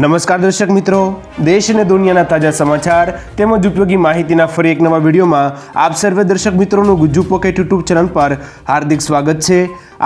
નમસ્કાર દર્શક મિત્રો. દેશ અને દુનિયાના તાજા સમાચાર તેમજ ઉપયોગી માહિતીના ફરી એક નવા વિડીયોમાં આપ સર્વે દર્શક મિત્રોનું ગુજ્જુ પોકેટ યુટ્યુબ ચેનલ પર હાર્દિક સ્વાગત છે.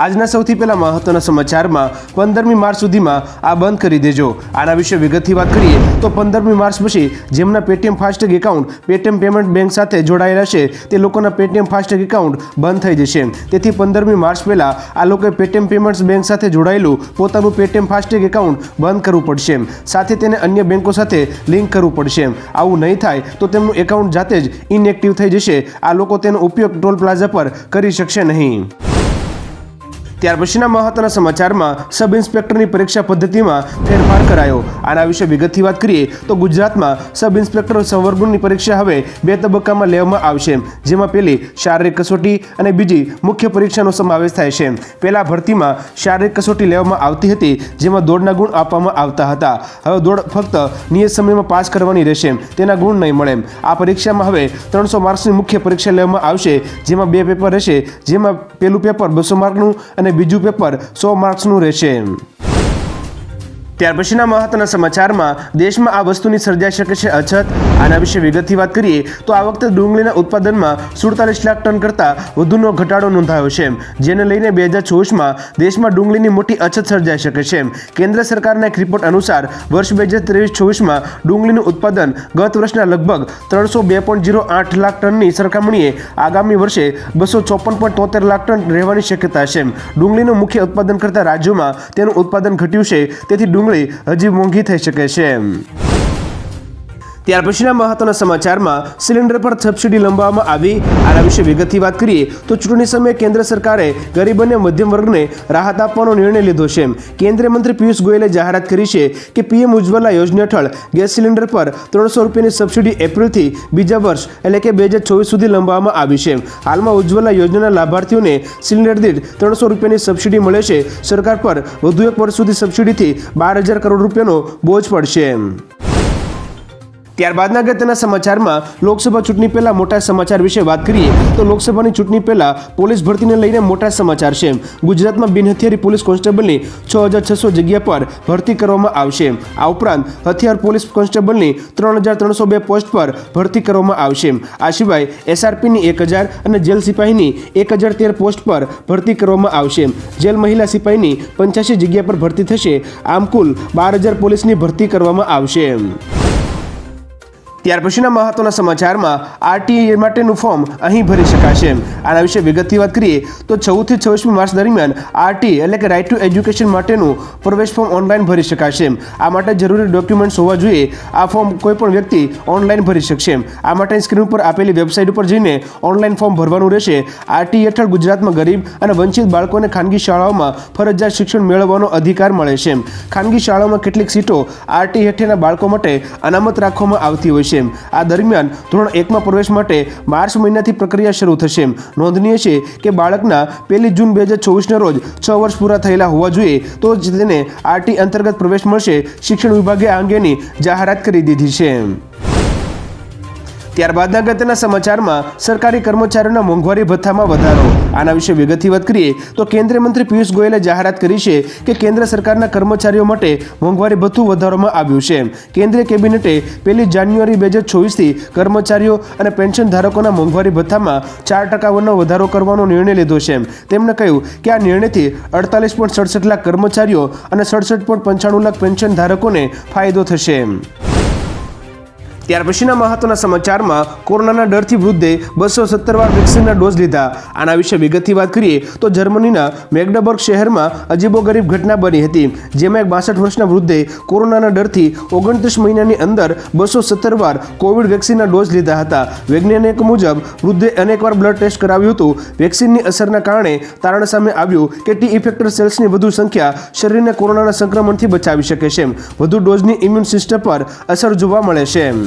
આજના સૌથી પહેલા મહત્વના સમાચારમાં પંદરમી માર્ચ સુધીમાં આ બંધ કરી દેજો. આના વિશે વિગતથી વાત કરીએ તો પંદરમી માર્ચ પછી જેમના Paytm FASTag account Paytm payment bank સાથે જોડાયેલા છે, તે લોકોના પેટીએમ ફાસ્ટેગ એકાઉન્ટ બંધ થઈ જશે. તેથી પંદરમી માર્ચ પહેલાં આ લોકોએ પેટીએમ પેમેન્ટ્સ બેંક સાથે જોડાયેલું પોતાનું પેટીએમ ફાસ્ટેગ એકાઉન્ટ બંધ કરવું પડશે. સાથે તેને અન્ય બેંકો સાથે લિંક કરવું પડશે. આવું નહીં થાય તો તેમનું એકાઉન્ટ જાતે જ ઇનએક્ટિવ થઈ જશે. આ લોકો તેનો ઉપયોગ ટોલ પ્લાઝા પર કરી શકશે નહીં. ત્યાર પછીના મહત્વના સમાચારમાં સબ ઇન્સ્પેક્ટરની પરીક્ષા પદ્ધતિમાં ફેરફાર કરાયો. આના વિશે વિગતથી વાત કરીએ તો ગુજરાતમાં સબ ઇન્સ્પેક્ટર સંવર્ગની પરીક્ષા હવે બે તબક્કામાં લેવામાં આવશે. જેમાં પહેલી શારીરિક કસોટી અને બીજી મુખ્ય પરીક્ષાનો સમાવેશ થાય છે. પહેલા ભરતીમાં શારીરિક કસોટી લેવામાં આવતી હતી, જેમાં દોડના ગુણ આપવામાં આવતા હતા. હવે દોડ ફક્ત નિયત સમયમાં પાસ કરવાની રહેશે, તેના ગુણ નહીં મળે. આ પરીક્ષામાં હવે ત્રણસો માર્ક્સની મુખ્ય પરીક્ષા લેવામાં આવશે, જેમાં બે પેપર રહેશે, જેમાં પહેલું પેપર બસો માર્કનું અને બીજું પેપર સો માર્ક્સનું રહેશે. ત્યાર પછીના મહત્વના સમાચારમાં દેશમાં આ વસ્તુની સર્જાઈ શકે છે અછત. આના વિશે વિગતથી વાત કરીએ તો આ વખતે ડુંગળીના ઉત્પાદનમાં સુડતાલીસ લાખ ટન કરતાં વધુનો ઘટાડો નોંધાયો છે. જેને લઈને બે હજાર ચોવીસમાં દેશમાં ડુંગળીની મોટી અછત સર્જાઈ શકે છે. કેન્દ્ર સરકારના એક રિપોર્ટ અનુસાર વર્ષ બે હજાર ત્રેવીસ ચોવીસમાં ડુંગળીનું ઉત્પાદન ગત વર્ષના લગભગ ત્રણસો બે પોઈન્ટ જીરો આઠ લાખ ટનની સરખામણીએ આગામી વર્ષે બસો ચોપન પોઈન્ટ તોતેર લાખ ટન રહેવાની શક્યતા છે. ડુંગળીનું મુખ્ય ઉત્પાદન કરતા રાજ્યોમાં તેનું ઉત્પાદન ઘટ્યું છે. તેથી ડુંગળી હજી મોંઘી થઈ શકે છે. ત્યાર પછીના મહત્વના સમાચારમાં સિલિન્ડર પર સબસિડી લંબાવવામાં આવી. આના વિશે વિગતથી વાત કરીએ તો ચૂંટણી સમયે કેન્દ્ર સરકારે ગરીબ અને મધ્યમ વર્ગને રાહત આપવાનો નિર્ણય લીધો છે. કેન્દ્રીય મંત્રી પિયુષ ગોયલે જાહેરાત કરી છે કે પીએમ ઉજ્જવલા યોજના હેઠળ ગેસ સિલિન્ડર પર ત્રણસો રૂપિયાની સબસિડી એપ્રિલથી બીજા વર્ષ એટલે કે બે હજાર ચોવીસ સુધી લંબાવવામાં આવી છે. હાલમાં ઉજ્જવલા યોજનાના લાભાર્થીઓને સિલિન્ડર દીઠ ત્રણસો રૂપિયાની સબસિડી મળે છે. સરકાર પર વધુ એક વર્ષ સુધી સબસિડીથી બાર હજાર કરોડ રૂપિયાનો બોજ પડશે. ત્યારબાદના અગત્યના સમાચારમાં લોકસભા ચૂંટણી પહેલા મોટા સમાચાર વિશે વાત કરીએ તો લોકસભાની ચૂંટણી પહેલા પોલીસ ભરતીને લઈને મોટા સમાચાર છે. ગુજરાતમાં બિનહથિયારી પોલીસ કોન્સ્ટેબલની છ હજાર છસો જગ્યા પર ભરતી કરવામાં આવશે. આ ઉપરાંત હથિયાર પોલીસ કોન્સ્ટેબલની ત્રણ હજાર ત્રણસો બે પોસ્ટ પર ભરતી કરવામાં આવશે. આ સિવાય એસઆરપીની એક હજાર અને જેલ સિપાહીની એક હજાર તેર પોસ્ટ પર ભરતી કરવામાં આવશે. જેલ મહિલા સિપાહીની પંચ્યાસી જગ્યા પર ભરતી થશે. આમ કુલ બાર હજાર પોલીસની ભરતી કરવામાં આવશે. ત્યાર પછીના મહત્વના સમાચારમાં આરટીએ માટેનું ફોર્મ અહીં ભરી શકાશે. આના વિશે વિગતથી વાત કરીએ તો ચૌદથી છવ્વીસમી માર્ચ દરમિયાન આરટી એટલે કે રાઇટ ટુ એજ્યુકેશન માટેનું પ્રવેશ ફોર્મ ઓનલાઈન ભરી શકાશે. આ માટે જરૂરી ડોક્યુમેન્ટ્સ હોવા જોઈએ. આ ફોર્મ કોઈપણ વ્યક્તિ ઓનલાઈન ભરી શકશે. આ માટે સ્ક્રીન ઉપર આપેલી વેબસાઇટ ઉપર જઈને ઓનલાઈન ફોર્મ ભરવાનું રહેશે. આરટી હેઠળ ગુજરાતમાં ગરીબ અને વંચિત બાળકોને ખાનગી શાળાઓમાં ફરજિયાત શિક્ષણ મેળવવાનો અધિકાર મળે છે. ખાનગી શાળાઓમાં કેટલીક સીટો આરટી હેઠળના બાળકો માટે અનામત રાખવામાં આવતી હોય છે. આ દરમિયાન ધોરણ એકમાં પ્રવેશ માટે માર્ચ મહિનાથી પ્રક્રિયા શરૂ થશે નોંધનીય છે કે બાળકના પહેલી જૂન બે હજાર ચોવીસના રોજ છ વર્ષ પૂરા થયેલા હોવા જોઈએ તો જ તેને આરટી અંતર્ગત પ્રવેશ મળશે. શિક્ષણ વિભાગે આ અંગેની જાહેરાત કરી દીધી છે ત્યારબાદના અગત્યના સમાચારમાં સરકારી કર્મચારીઓના મોંઘવારી ભથ્થામાં વધારો. આના વિશે વિગતથી વાત કરીએ તો કેન્દ્રીય મંત્રી પિયુષ ગોયલે જાહેરાત કરી છે કે કેન્દ્ર સરકારના કર્મચારીઓ માટે મોંઘવારી ભથ્થું વધારવામાં આવ્યું છે. કેન્દ્રીય કેબિનેટે પહેલી જાન્યુઆરી બે હજાર ચોવીસથી કર્મચારીઓ અને પેન્શન ધારકોના મોંઘવારી ભથ્થામાં ચાર ટકાનો વધારો કરવાનો નિર્ણય લીધો છે. તેમણે કહ્યું કે આ નિર્ણયથી અડતાલીસ પોઈન્ટ સડસઠ લાખ કર્મચારીઓ અને સડસઠ પોઈન્ટ પંચાણું લાખ પેન્શન ધારકોને ફાયદો થશે. ત્યાર પછીના મહત્વના સમાચારમાં કોરોનાના ડરથી વૃદ્ધે બસો સત્તર વાર વેક્સિનના ડોઝ લીધા. આના વિશે વિગતથી વાત કરીએ તો જર્મનીના મેગ્ડબર્ગ શહેરમાં અજીબો ગરીબ ઘટના બની હતી, જેમાં એક બાસઠ વર્ષના વૃદ્ધે કોરોનાના ડરથી ઓગણત્રીસ મહિનાની અંદર બસો સત્તર વાર કોવિડ વેક્સિનના ડોઝ લીધા હતા. વૈજ્ઞાનિક મુજબ, વૃદ્ધે અનેકવાર બ્લડ ટેસ્ટ કરાવ્યું હતું. વેક્સિનની અસરના કારણે તારણ સામે આવ્યું કે ટી ઇફેક્ટર સેલ્સની વધુ સંખ્યા શરીરને કોરોનાના સંક્રમણથી બચાવી શકે છે. વધુ ડોઝની ઇમ્યુન સિસ્ટમ પર અસર જોવા મળે છે.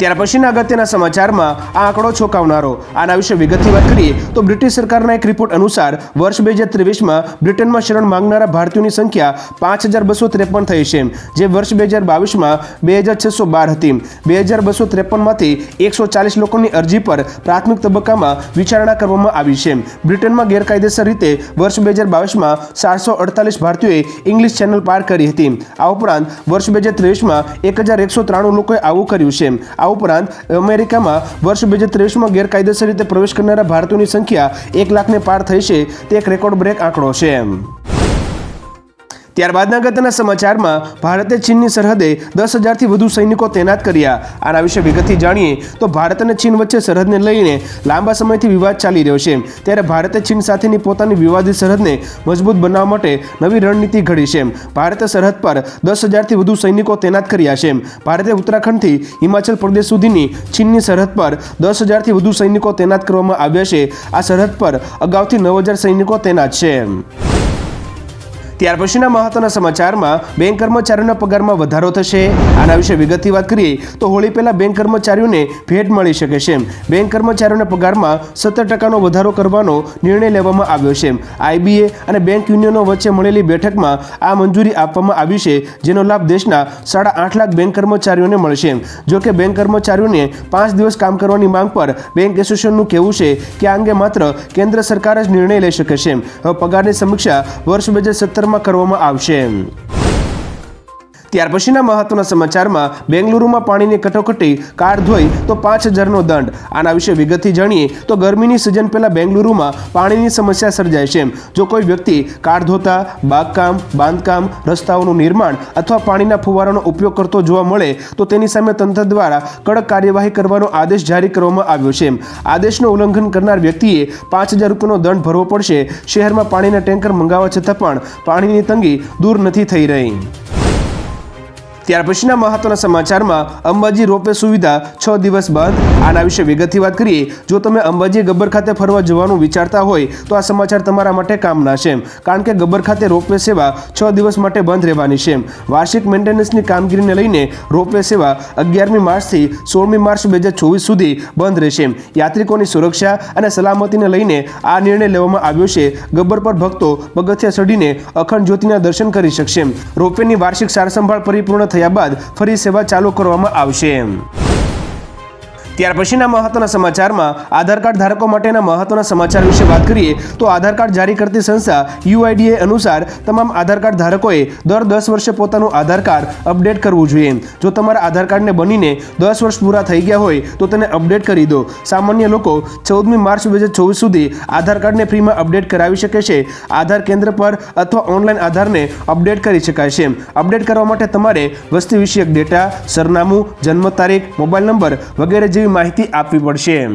ત્યાર પછીના અગત્યના સમાચારમાં આ આંકડો છોકાવનારો. આના વિશે વિગતથી વાત કરીએ તો બ્રિટિશ સરકારના એક રિપોર્ટ અનુસાર વર્ષ બે હજાર ત્રેવીસમાં બ્રિટનમાં શરણ માંગનારા ભારતીયોની સંખ્યા પાંચ હજાર બસો ત્રેપન થઈ છે. જે વર્ષ બે હજાર બાવીસમાં બે હજાર છસો બાર હતી. બે હજાર બસો ત્રેપનમાંથી એકસો ચાલીસ લોકોની અરજી પર પ્રાથમિક તબક્કામાં વિચારણા કરવામાં આવી છે. બ્રિટનમાં ગેરકાયદેસર રીતે વર્ષ બે હજાર બાવીસમાં સાતસો અડતાલીસ ભારતીયોએ ઇંગ્લિશ ચેનલ પાર કરી હતી. આ ઉપરાંત વર્ષ બે હજાર ત્રેવીસમાં એક હજાર એકસો ત્રાણું લોકોએ આવું કર્યું છે. આ ઉપરાંત, અમેરિકામાં વર્ષ બે હજાર ત્રેવીસમાં ગેરકાયદેસર રીતે પ્રવેશ કરનારા ભારતીયોની સંખ્યા એક લાખને પાર થઈ છે. તે એક રેકોર્ડ બ્રેક આંકડો છે. ત્યારબાદના ગતના સમાચારમાં ભારતે ચીનની સરહદે દસ હજારથી વધુ સૈનિકો તૈનાત કર્યા. આના વિશે વિગતથી જાણીએ તો ભારત અને ચીન વચ્ચે સરહદને લઈને લાંબા સમયથી વિવાદ ચાલી રહ્યો છે. ત્યારે ભારતે ચીન સાથેની પોતાની વિવાદિત સરહદને મજબૂત બનાવવા માટે નવી રણનીતિ ઘડી છે. ભારતે સરહદ પર દસ હજારથી વધુ સૈનિકો તૈનાત કર્યા છે. ભારતે ઉત્તરાખંડથી હિમાચલ પ્રદેશ સુધીની ચીનની સરહદ પર દસ હજારથી વધુ સૈનિકો તૈનાત કરવામાં આવ્યા છે. આ સરહદ પર અગાઉથી નવ હજાર સૈનિકો તૈનાત છે. ત્યાર પછીના મહત્વના સમાચારમાં બેંક કર્મચારીઓના પગારમાં વધારો થશે. આના વિશે વિગતથી વાત કરીએ તો હોળી પહેલા બેંક કર્મચારીઓને ભેટ મળી શકે છે. બેંક કર્મચારીઓના પગારમાં સત્તર ટકાનો વધારો કરવાનો નિર્ણય લેવામાં આવ્યો છે. આઈબીએ અને બેંક યુનિયનો વચ્ચે મળેલી બેઠકમાં આ મંજૂરી આપવામાં આવી છે, જેનો લાભ દેશના સાડા આઠ લાખ બેંક કર્મચારીઓને મળશે. જો કે બેંક કર્મચારીઓને પાંચ દિવસ કામ કરવાની માંગ પર બેંક એસોસિએશનનું કહેવું છે કે આ અંગે માત્ર કેન્દ્ર સરકાર જ નિર્ણય લઈ શકે છે. હવે પગારની સમીક્ષા વર્ષ બે હજાર કરવામાં આવશે. ત્યાર પછીના મહત્વના સમાચારમાં બેંગલુરુમાં પાણીની કટોકટી, કાર ધોઈ તો પાંચ હજારનો દંડ. આના વિશે વિગતથી જાણીએ તો ગરમીની સિઝન પહેલાં બેંગલુરુમાં પાણીની સમસ્યા સર્જાય છે જો કોઈ વ્યક્તિ કાર ધોતા, બાગકામ, બાંધકામ, રસ્તાઓનું નિર્માણ અથવા પાણીના ફુવારાનો ઉપયોગ કરતો જોવા મળે તો તેની સામે તંત્ર દ્વારા કડક કાર્યવાહી કરવાનો આદેશ જારી કરવામાં આવ્યો છે આદેશનું ઉલ્લંઘન કરનાર વ્યક્તિએ પાંચ હજાર રૂપિયાનો દંડ ભરવો પડશે. શહેરમાં પાણીના ટેન્કર મંગાવવા છતાં પણ પાણીની તંગી દૂર નથી થઈ રહી. ત્યાર પછીના મહત્વના સમાચારમાં અંબાજી રોપવે સુવિધા છ દિવસ બંધ આના વિશે વિગતથી વાત કરીએ, જો તમે અંબાજી ગબ્બર ખાતે ફરવા જવાનું વિચારતા હોય, તો આ સમાચાર તમારા માટે કામના છે કારણ કે ગબ્બર ખાતે રોપવે સેવા છ દિવસ માટે બંધ રહેવાની છે વાર્ષિક મેન્ટેનન્સની કામગીરીને લઈને રોપવે સેવા અગિયારમી માર્ચથી સોળમી માર્ચ બે હજાર ચોવીસ સુધી બંધ રહેશે યાત્રિકોની સુરક્ષા અને સલામતીને લઈને આ નિર્ણય લેવામાં આવ્યો છે. ગબ્બર પર ભક્તો પગથિયા ચડીને અખંડ જ્યોતિના દર્શન કરી શકશે રોપવેની વાર્ષિક સારસંભાળ પરિપૂર્ણ થયા બાદ ફરી સેવા ચાલુ કરવામાં આવશે. ત્યાર પછીના મહત્વના સમાચારમાં આધાર કાર્ડ ધારકો માટેના મહત્વના સમાચાર વિશે વાત કરીએ તો આધાર કાર્ડ જારી કરતી સંસ્થા યુઆઈડીએ અનુસાર તમામ આધાર કાર્ડ ધારકોએ દર દસ વર્ષે પોતાનું આધાર કાર્ડ અપડેટ કરવું જોઈએ. જો તમારા આધાર કાર્ડને બનીને દસ વર્ષ પૂરા થઈ ગયા હોય, તો તેને અપડેટ કરી દો. સામાન્ય લોકો ચૌદમી માર્ચ બે હજાર ચોવીસ સુધી આધાર કાર્ડને ફ્રીમાં અપડેટ કરાવી શકે છે. આધાર કેન્દ્ર પર અથવા ઓનલાઈન આધારને અપડેટ કરી શકાય છે. અપડેટ કરવા માટે તમારે વસ્તી વિષયક ડેટા, સરનામું, જન્મ તારીખ, મોબાઈલ નંબર વગેરે જેવી માહિતી આપવી પડશે.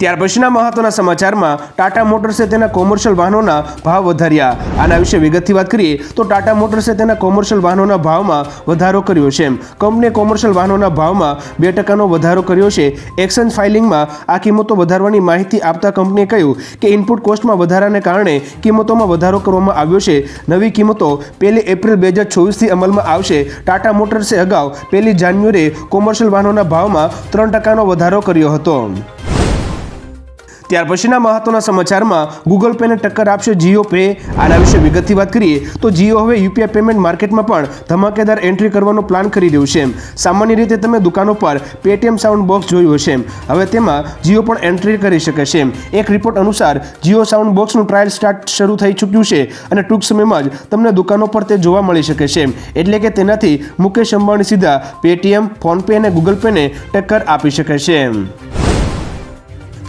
ત્યાર પછીના મહત્વના સમાચારમાં ટાટા મોટર્સે તેના કોમર્શિયલ વાહનોના ભાવ વધાર્યા. આના વિશે વિગતથી વાત કરીએ તો ટાટા મોટર્સે તેના કોમર્શિયલ વાહનોના ભાવમાં વધારો કર્યો છે. કંપનીએ કોમર્શિયલ વાહનોના ભાવમાં બે ટકાનો વધારો કર્યો છે. એક્સચેન્જ ફાઇલિંગમાં આ કિંમતો વધારવાની માહિતી આપતા કંપનીએ કહ્યું કે ઇનપુટ કોસ્ટમાં વધારાને કારણે કિંમતોમાં વધારો કરવામાં આવ્યો છે. નવી કિંમતો પહેલી એપ્રિલ બે હજાર ચોવીસથી અમલમાં આવશે. ટાટા મોટર્સે અગાઉ પહેલી જાન્યુઆરીએ કોમર્શિયલ વાહનોના ભાવમાં ત્રણ ટકાનો વધારો કર્યો હતો. ત્યાર પછીના મહત્વના સમાચારમાં ગૂગલ પેને ટક્કર આપશે જીઓ પે આના વિશે વિગતથી વાત કરીએ તો જીઓ હવે યુપીઆઈ પેમેન્ટ માર્કેટમાં પણ ધમાકેદાર એન્ટ્રી કરવાનો પ્લાન કરી રહ્યું છે. સામાન્ય રીતે તમે દુકાનો પર પેટીએમ સાઉન્ડ બોક્સ જોયું હશે. હવે તેમાં જીઓ પણ એન્ટ્રી કરી શકે છે. એક રિપોર્ટ અનુસાર જીઓ સાઉન્ડ બોક્સનું ટ્રાયલ સ્ટાર્ટ શરૂ થઈ ચૂક્યું છે અને ટૂંક સમયમાં જ તમને દુકાનો પર તે જોવા મળી શકે છે. એટલે કે તેનાથી મુકેશ અંબાણી સીધા પેટીએમ ફોનપે અને ગૂગલ પેને ટક્કર આપી શકે છે.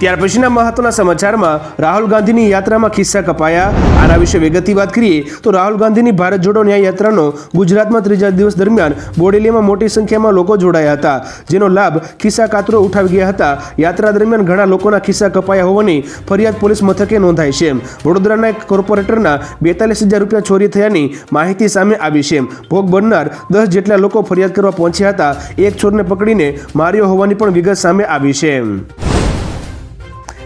ત્યાર પછીના મહત્વના સમાચારમાં રાહુલ ગાંધીની યાત્રામાં ખિસ્સા કપાયા. આના વિશે વિગતથી વાત કરીએ તો રાહુલ ગાંધીની ભારત જોડો ન્યાય યાત્રાનો ગુજરાતમાં ત્રીજા દિવસ દરમિયાન બોડેલીમાં મોટી સંખ્યામાં લોકો જોડાયા હતા, જેનો લાભ ખિસ્સા કાતરો ઉઠાવી ગયા હતા. યાત્રા દરમિયાન ઘણા લોકોના ખિસ્સા કપાયા હોવાની ફરિયાદ પોલીસ મથકે નોંધાઈ છે. વડોદરાના એક કોર્પોરેટરના બેતાલીસ હજાર રૂપિયા ચોરી થયાની માહિતી સામે આવી છે. ભોગ બનનાર દસ જેટલા લોકો ફરિયાદ કરવા પહોંચ્યા હતા. એક ચોરને પકડીને માર્યો હોવાની પણ વિગત સામે આવી છે.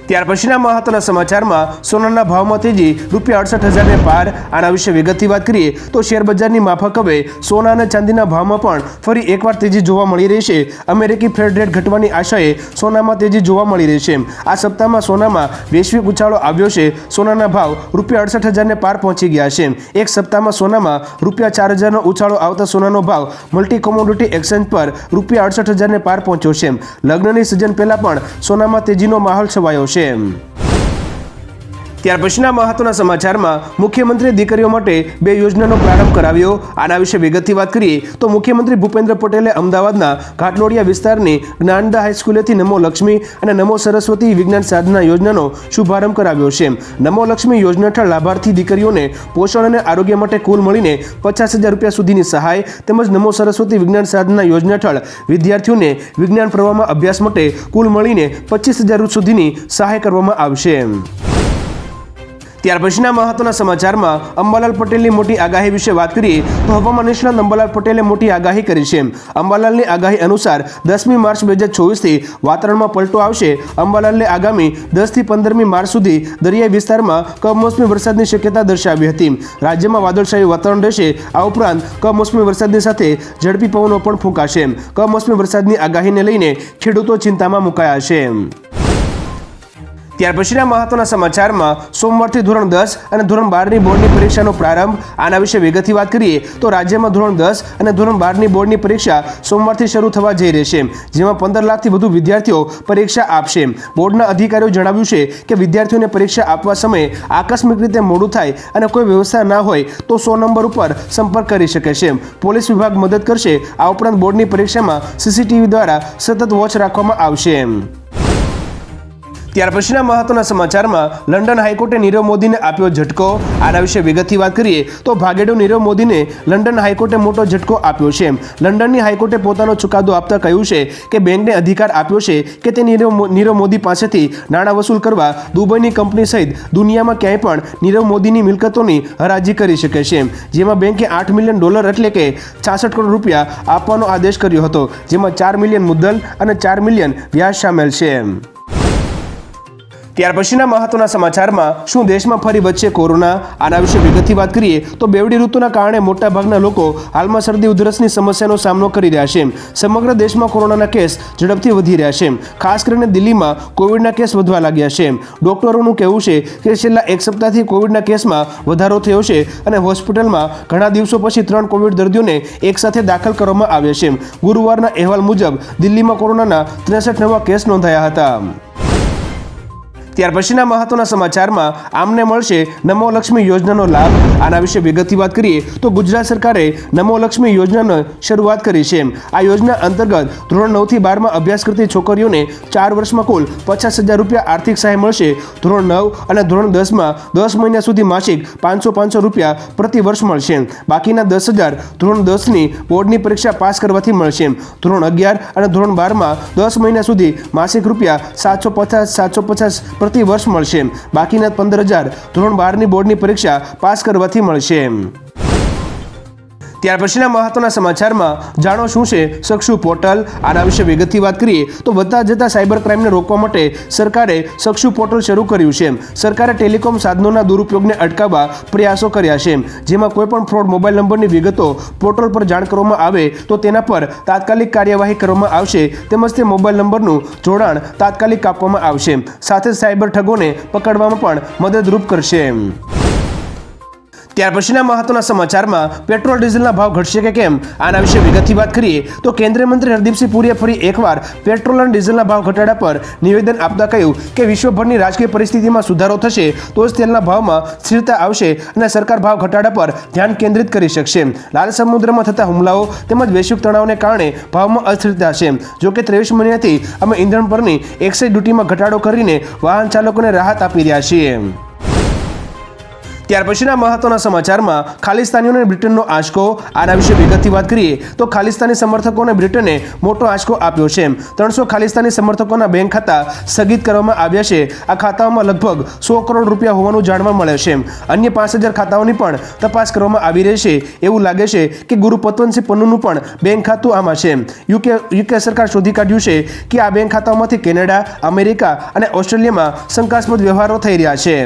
ત્યાર પછીના મહત્વના સમાચારમાં સોનાના ભાવમાં તેજી રૂપિયા અડસઠ હજારને પાર. આના વિશે વિગતથી વાત કરીએ તો શેરબજારની માફક હવે સોના અને ચાંદીના ભાવમાં પણ ફરી એકવાર તેજી જોવા મળી રહી છે. અમેરિકી ફેડ રેટ ઘટવાની આશાએ સોનામાં તેજી જોવા મળી રહી છે. આ સપ્તાહમાં સોનામાં વૈશ્વિક ઉછાળો આવ્યો છે. સોનાના ભાવ રૂપિયા અડસઠ હજારને પાર પહોંચી ગયા છે. એક સપ્તાહમાં સોનામાં રૂપિયા ચાર હજારનો ઉછાળો આવતા સોનાનો ભાવ મલ્ટી કોમોડિટી એક્સચેન્જ પર રૂપિયા અડસઠ હજારને પાર પહોંચ્યો છે. લગ્નની સિઝન પહેલાં પણ સોનામાં તેજીનો માહોલ છવાયો છે ત્યાર પછીના મહત્વના સમાચારમાં મુખ્યમંત્રી દીકરીઓ માટે બે યોજનાનો પ્રારંભ કરાવ્યો. આના વિશે વિગતથી વાત કરીએ તો મુખ્યમંત્રી ભૂપેન્દ્ર પટેલે અમદાવાદના ઘાટલોડિયા વિસ્તારની જ્ઞાનદા હાઈસ્કૂલેથી નમો લક્ષ્મી અને નમો સરસ્વતી વિજ્ઞાન સાધના યોજનાનો શુભારંભ કરાવ્યો છે. નમો લક્ષ્મી યોજના હેઠળ લાભાર્થી દીકરીઓને પોષણ અને આરોગ્ય માટે કુલ મળીને પચાસ હજાર રૂપિયા સુધીની સહાય તેમજ નમો સરસ્વતી વિજ્ઞાન સાધના યોજના હેઠળ વિદ્યાર્થીઓને વિજ્ઞાન પ્રવાહમાં અભ્યાસ માટે કુલ મળીને પચીસ હજાર સુધીની સહાય કરવામાં આવશે. ત્યાર પછીના મહત્વના સમાચારમાં અંબાલાલ પટેલની મોટી આગાહી વિશે વાત કરીએ તો હવામાન નિષ્ણાત અંબાલાલ પટેલે મોટી આગાહી કરી છે. અંબાલાલની આગાહી અનુસાર દસમી માર્ચ બે હજાર ચોવીસથી વાતાવરણમાં પલટો આવશે. અંબાલાલે આગામી દસથી પંદરમી માર્ચ સુધી દરિયાઈ વિસ્તારમાં કમોસમી વરસાદની શક્યતા દર્શાવી હતી. રાજ્યમાં વાદળશાહી વાતાવરણ રહેશે. આ ઉપરાંત કમોસમી વરસાદની સાથે ઝડપી પવનો પણ ફૂંકાશે. કમોસમી વરસાદની આગાહીને લઈને ખેડૂતો ચિંતામાં મુકાયા છે. ત્યાર પછીના મહત્વના સમાચારમાં સોમવારથી ધોરણ દસ અને ધોરણ બારની બોર્ડની પરીક્ષાનો પ્રારંભ. આના વિશે વિગતથી વાત કરીએ તો રાજ્યમાં ધોરણ દસ અને ધોરણ બારની બોર્ડની પરીક્ષા સોમવારથી શરૂ થવા જઈ રહી છે જેમાં પંદર લાખથી વધુ વિદ્યાર્થીઓ પરીક્ષા આપશે. બોર્ડના અધિકારીઓ જણાવ્યું છે કે વિદ્યાર્થીઓને પરીક્ષા આપવા સમયે આકસ્મિક રીતે મોડું થાય અને કોઈ વ્યવસ્થા ના હોય તો સો નંબર ઉપર સંપર્ક કરી શકે છે. પોલીસ વિભાગ મદદ કરશે. આ ઉપરાંત બોર્ડની પરીક્ષામાં સીસીટીવી દ્વારા સતત વોચ રાખવામાં આવશે. ત્યાર પછીના મહત્વના સમાચારમાં લંડન હાઈકોર્ટે નીરવ મોદીને આપ્યો ઝટકો. આના વિશે વિગતથી વાત કરીએ તો ભાગેડુ નીરવ મોદીને લંડન હાઈકોર્ટે મોટો ઝટકો આપ્યો છે. લંડનની હાઈકોર્ટે પોતાનો ચુકાદો આપતા કહ્યું છે કે બેંકને અધિકાર આપ્યો છે કે તે નીરવ નીરવ મોદી પાસેથી નાણાં વસૂલ કરવા દુબઈની કંપની સહિત દુનિયામાં ક્યાંય પણ નીરવ મોદીની મિલકતોની હરાજી કરી શકે છે. જેમાં બેંકે આઠ મિલિયન ડોલર એટલે કે છાસઠ કરોડ રૂપિયા આપવાનો આદેશ કર્યો હતો, જેમાં ચાર મિલિયન મુદ્દલ અને ચાર મિલિયન વ્યાજ સામેલ છે. ત્યાર પછીના મહત્વના સમાચારમાં શું દેશમાં ફરી વચ્ચે કોરોના? આના વિશે વિગતથી વાત કરીએ તો બેવડી ઋતુના કારણે મોટાભાગના લોકો હાલમાં શરદી ઉધરસની સમસ્યાનો સામનો કરી રહ્યા છે. સમગ્ર દેશમાં કોરોનાના કેસ ઝડપથી વધી રહ્યા છે. ખાસ કરીને દિલ્હીમાં કોવિડના કેસ વધવા લાગ્યા છે. ડોક્ટરોનું કહેવું છે કે છેલ્લા એક સપ્તાહથી કોવિડના કેસમાં વધારો થયો છે અને હોસ્પિટલમાં ઘણા દિવસો પછી ત્રણ કોવિડ દર્દીઓને એકસાથે દાખલ કરવામાં આવ્યા છે. ગુરુવારના અહેવાલ મુજબ દિલ્હીમાં કોરોનાના ત્રેસઠ નવા કેસ નોંધાયા હતા. ત્યાર પછીના મહત્વના સમાચારમાં આમને મળશે નમો લક્ષ્મી યોજનાનો લાભ. આના વિશે વિગતથી વાત કરીએ તો ગુજરાત સરકારે નમો લક્ષ્મી યોજનાનો શરૂઆત કરી છે. આ યોજના અંતર્ગત ધોરણ નવથી બારમાં અભ્યાસ કરતી છોકરીઓને ચાર વર્ષમાં કુલ પચાસ હજાર રૂપિયા આર્થિક સહાય મળશે. ધોરણ નવ અને ધોરણ દસમાં દસ મહિના સુધી માસિક પાંચસો પાંચસો રૂપિયા પ્રતિ વર્ષ મળશે. બાકીના દસ હજાર ધોરણ દસની બોર્ડની પરીક્ષા પાસ કરવાથી મળશે. ધોરણ અગિયાર અને ધોરણ બારમાં દસ મહિના સુધી માસિક રૂપિયા સાતસો પચાસ સાતસો પચાસ પ્રતિ વર્ષ મળશે. બાકીના પંદર હજાર ધોરણ બારની બોર્ડની પરીક્ષા પાસ કરવાથી મળશે. ત્યાર પછીના મહત્વના સમાચારમાં જાણો શું છે સક્ષુ પોર્ટલ? આના વિશે વિગતથી વાત કરીએ તો વધતા જતા સાયબર ક્રાઇમને રોકવા માટે સરકારે સક્ષુ પોર્ટલ શરૂ કર્યું છે સરકારે ટેલિકોમ સાધનોના દુરુપયોગને અટકાવવા પ્રયાસો કર્યા છે જેમાં કોઈપણ ફ્રોડ મોબાઈલ નંબરની વિગતો પોર્ટલ પર જાણ કરવામાં આવે તો તેના પર તાત્કાલિક કાર્યવાહી કરવામાં આવશે તેમજ તે મોબાઈલ નંબરનું જોડાણ તાત્કાલિક કાપવામાં આવશે સાથે સાયબર ઠગોને પકડવામાં પણ મદદરૂપ કરશે ત્યાર પછીના મહત્વના સમાચારમાં પેટ્રોલ, ડીઝલના ભાવ ઘટશે કે કેમ? આના વિશે વિગતથી વાત કરીએ તો કેન્દ્રીય મંત્રી હરદીપસિંહ પુરીએ ફરી એકવાર પેટ્રોલ અને ડીઝલના ભાવ ઘટાડા પર નિવેદન આપતા કહ્યું કે વિશ્વભરની રાજકીય પરિસ્થિતિમાં સુધારો થશે તો જ તેલના ભાવમાં સ્થિરતા આવશે અને સરકાર ભાવ ઘટાડા પર ધ્યાન કેન્દ્રિત કરી શકશે. લાલ સમુદ્રમાં થતા હુમલાઓ તેમજ વૈશ્વિક તણાવને કારણે ભાવમાં અસ્થિરતા છે. જો કે ત્રેવીસ મહિનાથી અમે ઈંધણ પરની એક્સાઇઝ ડ્યુટીમાં ઘટાડો કરીને વાહન ચાલકોને રાહત આપી રહ્યા છીએ. ત્યાર પછીના મહત્વના સમાચારમાં ખાલિસ્તાનીઓને બ્રિટનનો આંચકો આના વિશે વિગતથી વાત કરીએ તો ખાલિસ્તાની સમર્થકોને બ્રિટને મોટો આંચકો આપ્યો છે. ત્રણસો ખાલિસ્તાની સમર્થકોના બેંક ખાતા સ્થગિત કરવામાં આવ્યા છે. આ ખાતાઓમાં લગભગ સો કરોડ રૂપિયા હોવાનું જાણવા મળે છે. અન્ય પાંચ હજાર ખાતાઓની પણ તપાસ કરવામાં આવી રહી છે. એવું લાગે છે કે ગુરુ પતવંતસિંહ પન્નુનું પણ બેંક ખાતું આમાં છે. યુકે યુકે સરકાર શોધી કાઢ્યું છે કે આ બેંક ખાતાઓમાંથી કેનેડા, અમેરિકા અને ઓસ્ટ્રેલિયામાં શંકાસ્પદ વ્યવહારો થઈ રહ્યા છે.